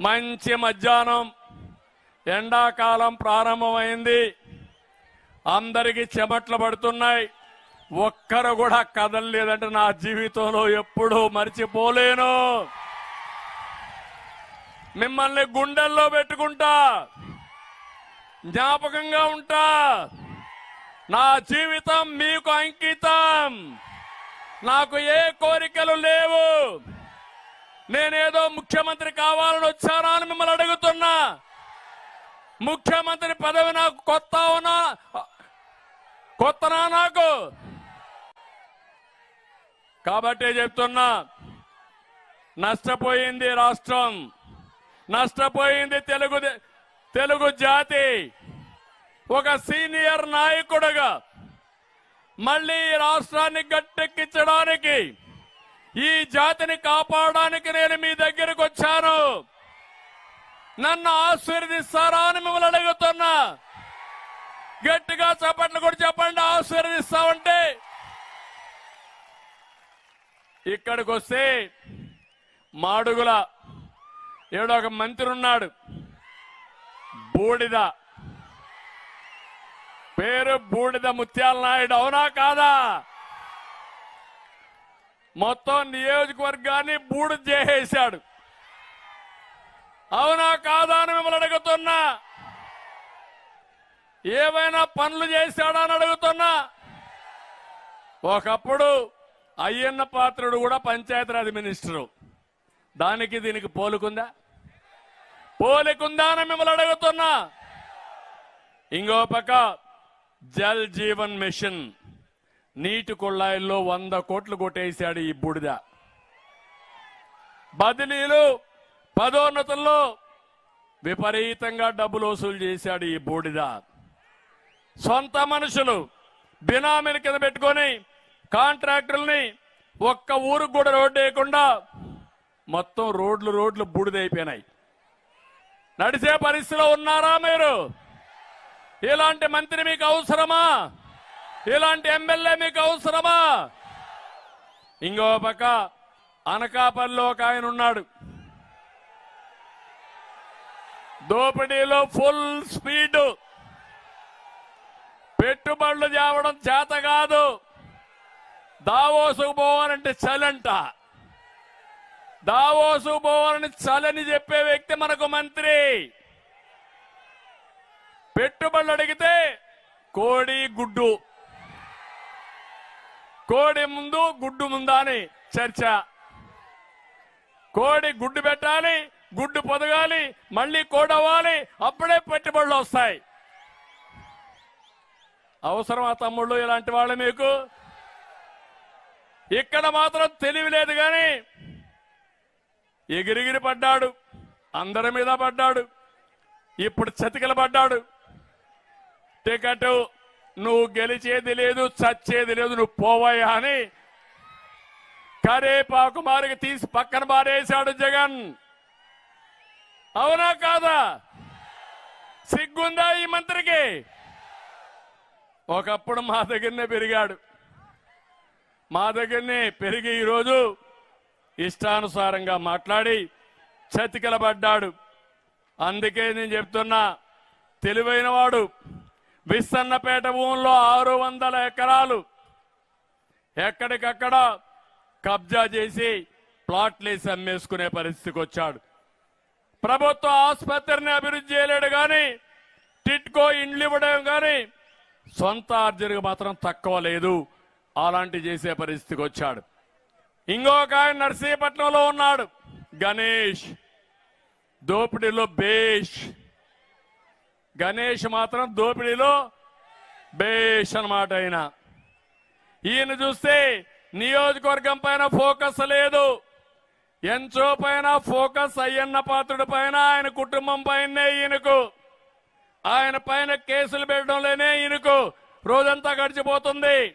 మంచి మధ్యాహ్నం. ఎండాకాలం ప్రారంభమైంది. అందరికీ చెమట్లు పడుతున్నాయి. ఒక్కరు కూడా కదలలేదంటే నా జీవితంలో ఎప్పుడూ మర్చిపోలేను. మిమ్మల్ని గుండెల్లో పెట్టుకుంటా. జ్ఞాపకంగా ఉంటా. నా జీవితం మీకు అంకితం. నాకు ఏ కోరికలు లేవు. నేనేదో ముఖ్యమంత్రి కావాలని వచ్చానా అని మిమ్మల్ని అడుగుతున్నా. ముఖ్యమంత్రి పదవి నాకు కొత్త ఉన్నా కొత్తనా నాకు? కాబట్టే చెప్తున్నా నష్టపోయింది రాష్ట్రం నష్టపోయింది తెలుగు తెలుగు జాతి. ఒక సీనియర్ నాయకుడుగా మళ్ళీ ఈ రాష్ట్రాన్ని గట్టెక్కించడానికి ఈ జాతిని కాపాడడానికి నేను మీ దగ్గరకు వచ్చాను. నన్ను ఆశీర్దిస్తారా అని మిమ్మల్ని అడుగుతున్నా. గట్టిగా చప్పట్లు కూడా చెప్పండి ఆశీర్దిస్తామంటే ఇక్కడికి వస్తే మాడుగుల ఏడో ఒక మంత్రి ఉన్నాడు. బూడిద. పేరు బూడిద ముత్యాల నాయుడు అవునా కాదా? మొత్తం నియోజకవర్గాన్ని బూడు చేసేశాడు. అవునా కాదా అని మిమ్మల్ని అడుగుతున్నా. ఏమైనా పనులు చేశాడా అని అడుగుతున్నా. ఒకప్పుడు అయ్యన్న పాత్రుడు కూడా పంచాయతీరాజ్ మినిస్టరు. దానికి దీనికి పోలుకుందా? పోలికుందా అని మిమ్మల్ని అడుగుతున్నా. ఇంకో పక్క జల్ జీవన్ మిషన్. నీటి కుళ్ళాయిల్లో వంద కోట్లు కొట్టేశాడు ఈ బూడిద. బదిలీలు పదోన్నతుల్లో విపరీతంగా డబ్బులు వసూలు చేశాడు ఈ బూడిద. సొంత మనుషులు బినామీల కింద పెట్టుకొని కాంట్రాక్టర్ని ఒక్క ఊరికి కూడా రోడ్డు వేయకుండా మొత్తం రోడ్లు రోడ్లు బూడిదైపోయినాయి నడిచే పరిస్థితిలో ఉన్నారా మీరు? ఇలాంటి మంత్రి మీకు అవసరమా? ఇలాంటి ఎమ్మెల్యే మీకు అవసరమా? ఇంకో పక్క అనకాపల్లిలో ఒక ఆయన ఉన్నాడు. దోపిడీలో ఫుల్ స్పీడ్ పెట్టుబడులు తేవడం చేత కాదు. దావోసుకు పోవాలంటే చలంట. దావోసుకు పోవాలని చలని చెప్పే వ్యక్తి మనకు మంత్రి. పెట్టుబడులు అడిగితే కోడి గుడ్డు. కోడి ముందు గుడ్డు ముందా అని చర్చ. కోడి గుడ్డు పెట్టాలి గుడ్డు పొదగాలి మళ్ళీ కోడవ్వాలి అప్పుడే పెట్టుబడులు వస్తాయి. అవసరం ఆ తమ్ముళ్ళు ఇలాంటి వాళ్ళు మీకు? ఇక్కడ మాత్రం తెలివి లేదు కానీ ఎగిరిగిరి పడ్డాడు అందరి మీద పడ్డాడు ఇప్పుడు చతికిల పడ్డాడు. టికెట్ నువ్వు గెలిచేది లేదు చచ్చేది లేదు నువ్వు పోవయ్యా అని కరేపాకు మారికి తీసి పక్కన బారేశాడు జగన్. అవునా కాదా? సిగ్గుందా ఈ మంత్రికి? ఒకప్పుడు మా దగ్గరనే పెరిగాడు. మా దగ్గరనే పెరిగి ఈరోజు ఇష్టానుసారంగా మాట్లాడి చతికిలబడ్డాడు. అందుకే నేను చెప్తున్నా తెలివైన విస్సన్నపేట విస్తన్నపేట భూముల్లో ఆరు వందల ఎకరాలు ఎక్కడికక్కడ కబ్జా చేసి ప్లాట్లేసి అమ్మేసుకునే పరిస్థితికి వచ్చాడు. ప్రభుత్వ ఆసుపత్రిని అభివృద్ధి చేయలేడు కానీ టిట్కో ఇండ్లు ఇవ్వడం కానీ సొంత ఆర్జనకు మాత్రం తక్కువ లేదు. అలాంటి చేసే పరిస్థితికి వచ్చాడు. ఇంకొక ఆయన నర్సీపట్నంలో ఉన్నాడు. గణేష్. దోపిడీలో బేష్. గణేష్ మాత్రం దోపిడీలో బేష్ అన్నమాట ఆయన ఈయన చూస్తే నియోజకవర్గం పైన ఫోకస్ లేదు. ఎంచో పైన ఫోకస్ అయ్యన్న పాత్రుడి పైన ఆయన కుటుంబం పైనే ఈయనకు. ఆయన పైన కేసులు పెట్టడంలోనే ఈయనకు. రోజంతా గడిచిపోతుంది.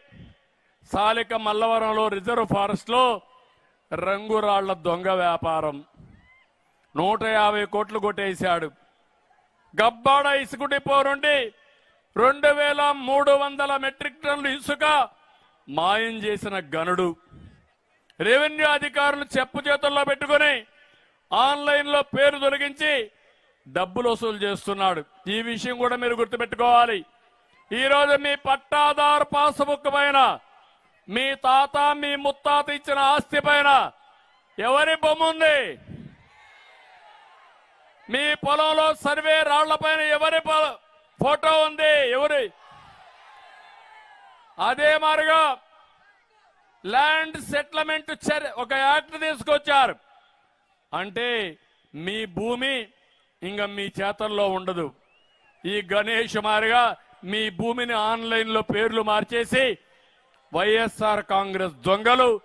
సాలిక మల్లవరంలో రిజర్వ్ ఫారెస్ట్లో రంగురాళ్ళ దొంగ వ్యాపారం. నూట యాభై కోట్లు కొట్టేశాడు. గబ్బాడ ఇసుకు డిపో నుండి రెండు వేల మూడు వందల మెట్రిక్ టన్నులు ఇసుక మాయం చేసిన గనుడు. రెవెన్యూ అధికారులు చెప్పు చేతుల్లో పెట్టుకుని ఆన్లైన్లో పేరు తొలగించి డబ్బులు వసూలు చేస్తున్నాడు. ఈ విషయం కూడా మీరు గుర్తుపెట్టుకోవాలి. ఈరోజు మీ పట్టాదారు పాస్బుక్ పైన మీ తాత మీ ముత్తాత ఇచ్చిన ఆస్తి పైన ఎవరి బొమ్మ ఉంది మీ పొలంలో సర్వే రాళ్ళపైన ఎవరి ఫోటో ఉంది? ఎవరి? అదే మారుగా ల్యాండ్ సెటిల్మెంట్ ఒక యాక్ట్ తీసుకొచ్చారు. అంటే మీ భూమి ఇంకా మీ చేతల్లో ఉండదు. ఈ గణేష్ మారిగా మీ భూమిని ఆన్లైన్లో పేర్లు మార్చేసి వైఎస్ఆర్ కాంగ్రెస్ దొంగలు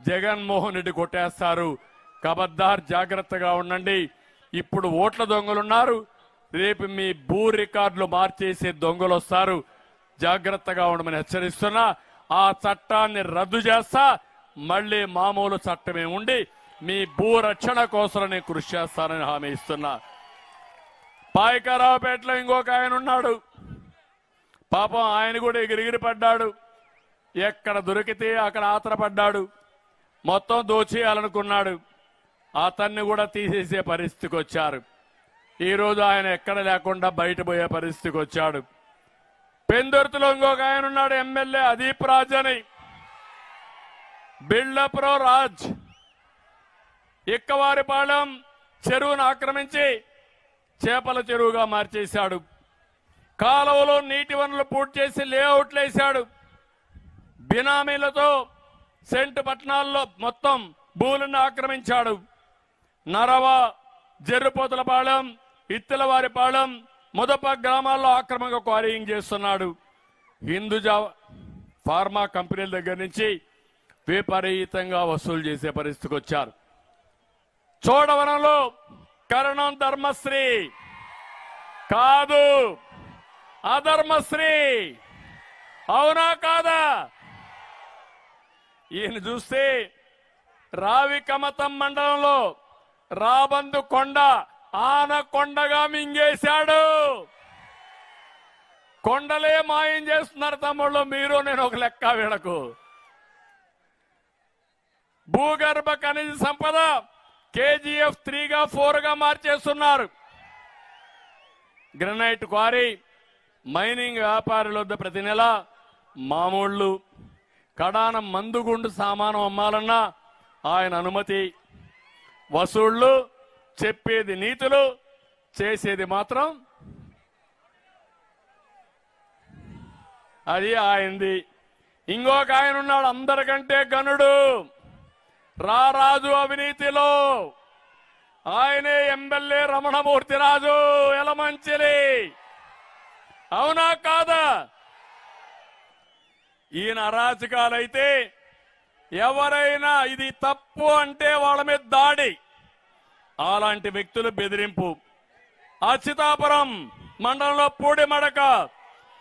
జగన్మోహన్ రెడ్డి కొట్టేస్తారు. కబద్దార్ జాగ్రత్తగా ఉండండి. ఇప్పుడు ఓట్ల దొంగలున్నారు. రేపు మీ భూ రికార్డులు మార్చేసే దొంగలు వస్తారు జాగ్రత్తగా ఉండమని హెచ్చరిస్తున్నా. ఆ చట్టాన్ని రద్దు చేస్తా. మళ్ళీ మామూలు చట్టమే ఉండి మీ భూ రక్షణ కోసం నేను కృషి చేస్తానని హామీ ఇస్తున్నా. పాయకరావుపేటలో ఇంకొక ఆయన ఉన్నాడు. పాపం ఆయన కూడా ఎగిరిగిరి పడ్డాడు. ఎక్కడ దొరికితే అక్కడ ఆతరపడ్డాడు. మొత్తం దోచేయాలనుకున్నాడు. అతన్ని కూడా తీసేసే పరిస్థితికి వచ్చారు. ఈరోజు ఆయన ఎక్కడ లేకుండా బయట పోయే పరిస్థితికి వచ్చాడు. పెందుర్తిలో ఇంకొక ఆయన ఉన్నాడు ఎమ్మెల్యే అదీప్ రాజ్ అని. బిళ్ళప్రో రాజ్. ఇక్కవారిపాళెం చెరువును ఆక్రమించి చేపల చెరువుగా మార్చేశాడు. కాలువలో నీటి వనరులు పూర్తి చేసి లేఅవుట్లు వేశాడు. బినామీలతో సెంటు పట్టణాల్లో మొత్తం భూములను ఆక్రమించాడు. నరవ జర్రుపోతులపాలెం ఇత్తలవారిపాలెం ముదప గ్రామాల్లో ఆక్రమంగా క్వారీయింగ్ చేస్తున్నాడు. హిందూజా ఫార్మా కంపెనీల దగ్గర నుంచి విపరీతంగా వసూలు చేసే పరిస్థితికి వచ్చారు. చోడవరంలో కరణం ధర్మశ్రీ. కాదు అధర్మశ్రీ. అవునా కాదా? ఈయన చూస్తే రావి కమతం మండలంలో రాబందు కొండ ఆన కొండగా మింగేశాడు. కొండలే మాయం చేస్తున్నారు తమ్ముళ్ళు మీరు నేను ఒక లెక్క వీడకు భూగర్భ ఖనిజ సంపద కేజీఎఫ్ త్రీగా ఫోర్గా మార్చేస్తున్నారు. గ్రనైట్ క్వారీ మైనింగ్ వ్యాపారుల వద్ద ప్రతి నెల మామూళ్ళు కడాన మందుగుండు సామానం అమ్మాలన్నా ఆయన అనుమతి వసూళ్ళు చెప్పేది నీతులు చేసేది మాత్రం అది ఆయనది. ఇంకొక ఆయన ఉన్నాడు అందరికంటే గనుడు రారాజు అవినీతిలో. ఆయనే ఎమ్మెల్యే రమణమూర్తి రాజు ఎలమంచిలి అవునా కాదా? ఈయన అరాచకాలైతే ఎవరైనా ఇది తప్పు అంటే వాళ్ళ మీద దాడి. అలాంటి వ్యక్తులు బెదిరింపు. అచితాపురం మండలంలో పూడిమడక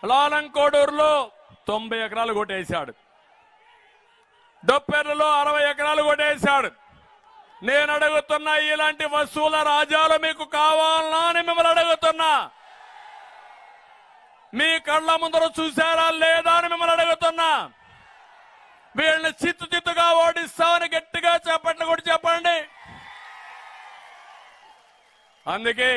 లాలంకోడూరులో తొంభై ఎకరాలు కొట్టేశాడు. డొప్పెర్లలో అరవై ఎకరాలు కొట్టేశాడు. నేను అడుగుతున్నా ఇలాంటి వస్తువుల రాజాలు మీకు కావాలనా అని మిమ్మల్ని అడుగుతున్నా. మీ కళ్ళ ముందర చూసారా లేదా అని మిమ్మల్ని అడుగుతున్నా. వీళ్ళని చిత్తు చిత్తుగా ఓడిస్తామని గట్టిగా చెప్పండి కూడా చెప్పండి. అందుకే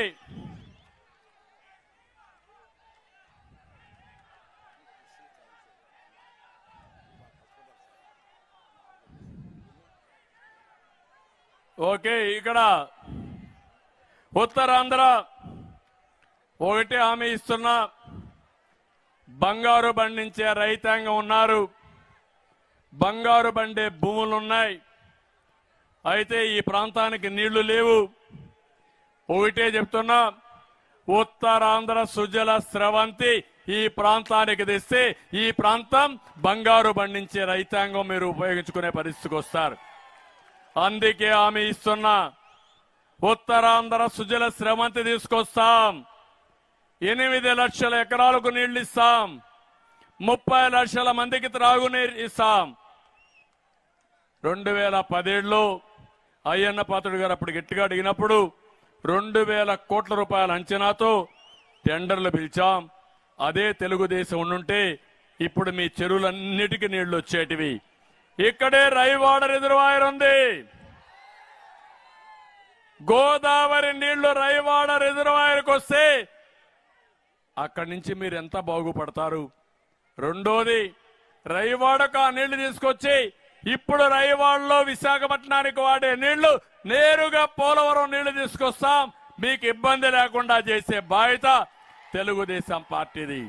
ఓకే ఇక్కడ ఉత్తరాంధ్ర ఒకటి హామీ ఇస్తున్నా. బంగారు పండించే రైతాంగం ఉన్నారు. బంగారు బండే భూములు ఉన్నాయి అయితే ఈ ప్రాంతానికి నీళ్ళు లేవు. ఒకటే చెప్తున్నా ఉత్తరాంధ్ర సుజల స్రవంతి ఈ ప్రాంతానికి తెస్తే ఈ ప్రాంతం బంగారు పండించే రైతాంగం మీరు ఉపయోగించుకునే పరిస్థితికి వస్తారు. అందుకే ఆమె ఇస్తున్నా ఉత్తరాంధ్ర సుజల శ్రమంతి తీసుకొస్తాం. ఎనిమిది లక్షల ఎకరాలకు నీళ్ళు ఇస్తాం. ముప్పై లక్షల మందికి త్రాగునీరు ఇస్తాం. రెండు వేల పదేడులో అయ్యన్న పాత్రుడు గారు అప్పుడు గట్టిగా అడిగినప్పుడు రెండు వేల కోట్ల రూపాయల అంచనాతో టెండర్లు పిలిచాం. అదే తెలుగుదేశం ఉండుంటే ఇప్పుడు మీ చెరువులన్నిటికీ నీళ్ళు వచ్చేటివి. ఇక్కడే రైవాడ రిజర్వాయర్ ఉంది. గోదావరి నీళ్ళు రైవాడ రిజర్వాయర్కి వస్తే అక్కడి నుంచి మీరు ఎంత బాగుపడతారు? రెండోది రైవాడకు ఆ నీళ్ళు తీసుకొచ్చి ఇప్పుడు రైవాడలో విశాఖపట్నానికి వాడే నీళ్ళు నేరుగా పోలవరం నీళ్ళు తీసుకొస్తాం. మీకు ఇబ్బంది లేకుండా చేసే బాధ్యత తెలుగుదేశం పార్టీది.